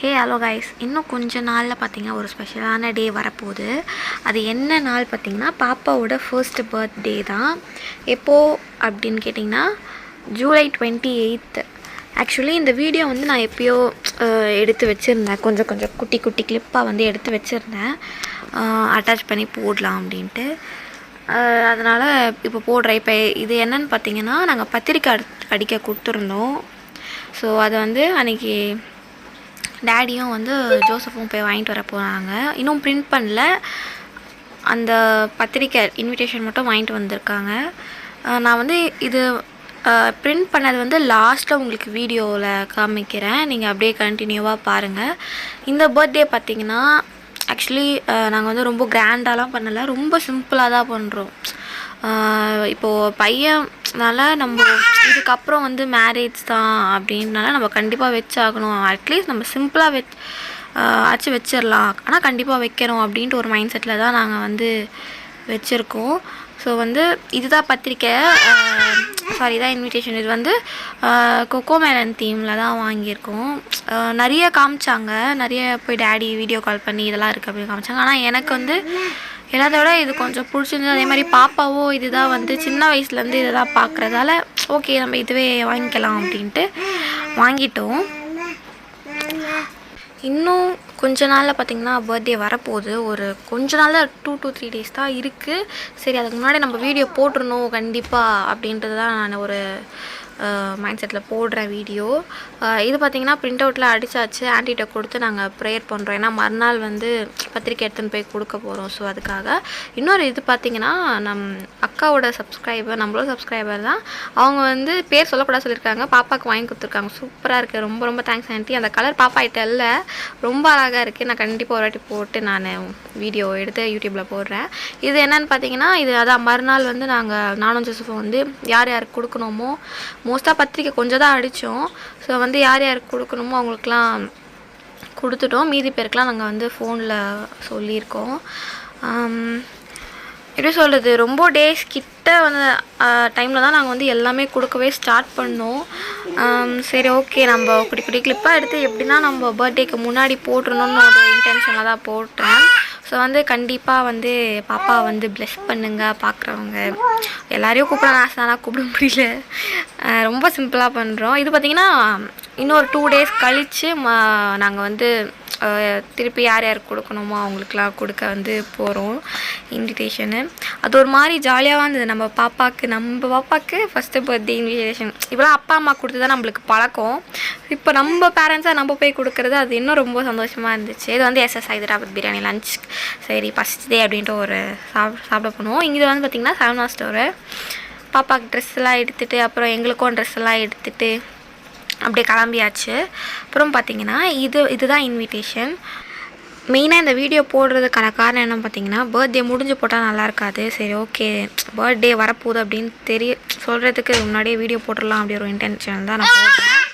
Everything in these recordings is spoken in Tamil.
ஹே ஹலோ கைஸ் இன்னும் கொஞ்ச நாளில் பார்த்தீங்கன்னா ஒரு ஸ்பெஷலான டே வரப்போகுது. அது என்ன நாள் பார்த்தீங்கன்னா பாப்பாவோட ஃபர்ஸ்ட் பர்த்டே தான். எப்போது அப்படின்னு கேட்டிங்கன்னா ஜூலை டுவெண்ட்டி எயித்து ஆக்சுவலி இந்த வீடியோ வந்து நான் எப்பயோ எடுத்து வச்சுருந்தேன். கொஞ்சம் கொஞ்சம் குட்டி குட்டி கிளிப்பாக வந்து எடுத்து வச்சுருந்தேன். அட்டாச் பண்ணி போடலாம் அப்படின்ட்டு. அதனால் இப்போ போடுற இப்போ இது என்னன்னு பார்த்தீங்கன்னா நாங்கள் பத்திரிக்கை அடி அடிக்க கொடுத்துருந்தோம். ஸோ அதை வந்து அன்றைக்கி டேடியும் வந்து ஜோசஃபும் போய் வாங்கிட்டு வர போகிறாங்க இன்னும் பிரிண்ட் பண்ணல. அந்த பத்திரிக்கை இன்விடேஷன் மட்டும் வாங்கிட்டு வந்திருக்காங்க. நான் வந்து இது பிரிண்ட் பண்ணது வந்து லாஸ்ட்டில் உங்களுக்கு வீடியோவில் காமிக்கிறேன். நீங்கள் அப்படியே கண்டினியூவாக பாருங்கள் இந்த பர்த்டே பார்த்தீங்கன்னா ஆக்சுவலி நாங்கள் வந்து ரொம்ப கிராண்டாலாம் பண்ணலை. ரொம்ப சிம்பிளாக தான் பண்ணுறோம் இப்போது பையனால் நம்ம இதுக்கப்புறம் வந்து மேரேஜ் தான் அப்படின்னால நம்ம கண்டிப்பாக வச்சாகணும். அட்லீஸ்ட் நம்ம சிம்பிளாக வச் ஆச்சு வச்சிடலாம் ஆனால் கண்டிப்பாக வைக்கிறோம் அப்படின்ட்டு ஒரு மைண்ட் செட்டில் தான் நாங்கள் வந்து வச்சுருக்கோம். ஸோ வந்து இதுதான் பத்திரிக்கை. சாரி இதான் இன்விடேஷன் இது வந்து கொக்கோ மேலன் தீமில் தான் வாங்கியிருக்கோம். நிறைய காமிச்சாங்க. நிறைய போய் டேடி வீடியோ கால் பண்ணி இதெல்லாம் இருக்குது அப்படின்னு காமிச்சாங்க. ஆனால் எனக்கு வந்து எல்லாத்தோட விட இது கொஞ்சம் பிடிச்சிருந்தது. அதே மாதிரி பாப்பாவோ இதுதான் வந்து சின்ன வயசுலேருந்து இதை தான் பார்க்குறதால ஓகே நம்ம இதுவே வாங்கிக்கலாம் அப்படின்ட்டு வாங்கிட்டோம். இன்னும் கொஞ்ச நாளில் பார்த்தீங்கன்னா பர்த்டே வரப்போகுது. ஒரு கொஞ்ச நாளில் டூ டூ த்ரீ டேஸ் தான் இருக்குது சரி அதுக்கு முன்னாடி நம்ம வீடியோ போட்டுருணும் கண்டிப்பாக அப்படின்றது தான் நான் ஒரு மைண்ட் செட்டில் போடுறேன் வீடியோ இது பார்த்தீங்கன்னா பிரிண்ட் அவுட்டில் அடித்தாச்சு ஆன்ட்டிகிட்ட கொடுத்து நாங்கள் ப்ரேயர் பண்ணுறோம் ஏன்னா மறுநாள் வந்து பத்திரிக்கை எடுத்துன்னு போய் கொடுக்க போகிறோம் ஸோ அதுக்காக இன்னொரு இது பார்த்திங்கன்னா நம் அக்காவோட சப்ஸ்கிரைபர் நம்மளோட சப்ஸ்கிரைபர் தான். அவங்க வந்து பேர் சொல்லக்கூடாது சொல்லியிருக்காங்க. பாப்பாவுக்கு வாங்கி கொடுத்துருக்காங்க. சூப்பராக இருக்குது ரொம்ப ரொம்ப தேங்க்ஸ் ஆண்டி அந்த கலர் பாப்பா கிட்ட இல்லை. ரொம்ப அழகாக இருக்குது நான் கண்டிப்பாக ஒரு வாட்டி போட்டு நான் வீடியோ எடுத்து யூடியூப்பில் போடுறேன். இது என்னென்னு பார்த்தீங்கன்னா இது அதான் மறுநாள் வந்து நாங்கள் நானும் ஜோசஃபும் வந்து யார் யாருக்கு கொடுக்கணுமோ மோஸ்ட்டாக பத்திரிக்கை கொஞ்சம் தான் அடித்தோம். ஸோ வந்து யார் யாருக்கு கொடுக்கணுமோ அவங்களுக்குலாம் கொடுத்துட்டோம். மீதி பேருக்கெலாம் நாங்கள் வந்து ஃபோனில் சொல்லியிருக்கோம். எப்படி சொல்கிறது ரொம்ப டேஸ் கிட்ட வந்து டைமில் தான் நாங்கள் வந்து எல்லாமே கொடுக்கவே ஸ்டார்ட் பண்ணோம். சரி ஓகே நம்ம குட்டி குட்டி கிளிப்பாக எடுத்து எப்படின்னா நம்ம பர்த்டேக்கு முன்னாடி போட்டுருணும்னு ஒரு இன்டென்ஷனில் தான் போட்டேன். ஸோ வந்து கண்டிப்பாக வந்து பாப்பா வந்து ப்ளெஸ் பண்ணுங்க பார்க்குறவங்க எல்லாரையும் கூப்பிட ஆசை ஆனால் கூப்பிட முடியல. ரொம்ப சிம்பிளாக பண்ணுறோம் இது பார்த்திங்கன்னா இன்னொரு டூ டேஸ் கழித்து நாங்கள் வந்து திருப்பி யார் யாருக்கு கொடுக்கணுமோ அவங்களுக்குலாம் கொடுக்க வந்து போகிறோம் இன்விடேஷனு அது ஒரு மாதிரி ஜாலியாக இருந்தது நம்ம பாப்பாவுக்கு நம்ம பாப்பாவுக்கு ஃபஸ்ட்டு பர்த்டே இன்விடேஷன் இப்போலாம் அப்பா அம்மா கொடுத்து தான் நம்மளுக்கு பழக்கம். இப்போ நம்ம பேரண்ட்ஸாக நம்ம போய் கொடுக்குறது அது இன்னும் ரொம்ப சந்தோஷமாக இருந்துச்சு. இது வந்து எஸ்எஸ் ஹைதராபாத் பிரியாணி லஞ்ச் சரி ஃபஸ்ட் டே அப்படின்ட்டு ஒரு சாப் சாப்பிட போனோம். இங்கே வந்து பார்த்திங்கன்னா செவனா ஸ்டோரு பாப்பாவுக்கு ட்ரெஸ்லாம் எடுத்துகிட்டு அப்புறம் எங்களுக்கும் ட்ரெஸ் எல்லாம் எடுத்துகிட்டு அப்படியே கிளம்பியாச்சு. அப்புறம் பார்த்தீங்கன்னா இது இதுதான் இன்விடேஷன் மெயினாக இந்த வீடியோ போடுறதுக்கான காரணம் என்ன பார்த்தீங்கன்னா பர்த்டே முடிஞ்சு போட்டால் நல்லா இருக்காது. சரி ஓகே பர்த்டே வரப்போகுது அப்படின்னு தெரிய சொல்கிறதுக்கு முன்னாடியே வீடியோ போட்டுடலாம் அப்படி ஒரு இன்டென்ஷன் தான் நான் போடுறேன்.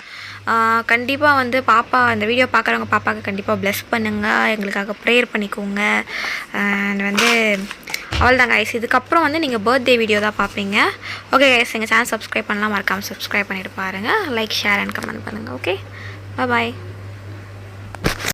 கண்டிப்பாக வந்து பாப்பா இந்த வீடியோ பார்க்குறவங்க பாப்பாவுக்கு கண்டிப்பாக ப்ளெஸ் பண்ணுங்கள் எங்களுக்காக ப்ரேயர் பண்ணிக்கோங்க. அண்ட் வந்து அவ்வளோதான் கைஸ் இதுக்கப்புறம் வந்து நீங்கள் பர்த்டே வீடியோ தான் பார்ப்பீங்க. ஓகே கைஸ் எங்கள் சேனல் சப்ஸ்கிரைப் பண்ணலாம் மறக்காமல் சப்ஸ்கிரைப் பண்ணிட்டு பாருங்கள் லைக் ஷேர் அண்ட் கமெண்ட் பண்ணுங்கள் ஓகே பாய்